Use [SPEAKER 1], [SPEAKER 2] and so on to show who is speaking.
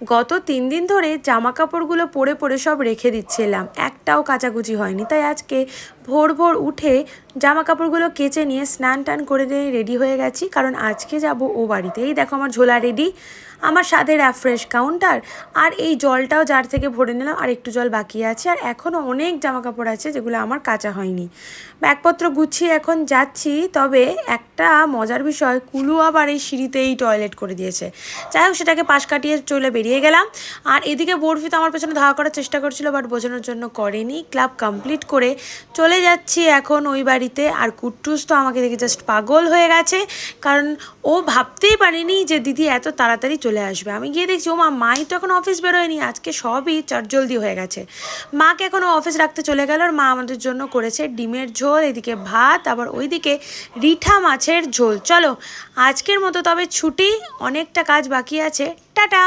[SPEAKER 1] গত তিন দিন ধরে জামা কাপড়গুলো পরে পরে সব রেখে দিচ্ছিলাম। একটাও কাচাকুচি হয়নি। তাই আজকে ভোর ভোর উঠে জামা কাপড়গুলো কেচে নিয়ে স্নান টান করে নিয়ে রেডি হয়ে গেছি, কারণ আজকে যাব ও বাড়িতে এই দেখো আমার ঝোলা রেডি আমার সাথে র্যাফ্রেশ কাউন্টার আর এই জলটাও যার থেকে ভরে নিলাম, আর একটু জল বাকি আছে, আর এখনও অনেক জামা কাপড় আছে যেগুলো আমার কাচা হয়নি। ব্যাগপত্র গুছিয়ে এখন যাচ্ছি, তবে একটা মজার বিষয়, কুলু আবার এই সিঁড়িতেই টয়লেট করে দিয়েছে। যাই হোক, সেটাকে পাশ কাটিয়ে চলে বেরিয়ে গেলাম, আর এদিকে বরফি তো আমার পেছনে ধাওয়া করার চেষ্টা করছিল বাট বোঝানোর জন্য করেনি। ক্লাব কমপ্লিট করে চলে যাচ্ছি এখন ওই বাড়িতে আর কুট্টুস তো আমাকে দেখে জাস্ট পাগল হয়ে গেছে। কারণ ও ভাবতেই পারেনি যে দিদি এত তাড়াতাড়ি চলে আসবে। আমি গিয়ে দেখছি ও মা মাই তো এখন অফিস বেরোয়নি। আজকে সবই চটজলদি হয়ে গেছে। মাকে এখন অফিস রাখতে চলে গেল আর মা আমাদের জন্য করেছে ডিমের ঝোল, এদিকে ভাত, আবার ওইদিকে রিঠা মাছের ঝোল। চলো, আজকের মতো তবে ছুটি, অনেকটা কাজ বাকি আছে। টাটা!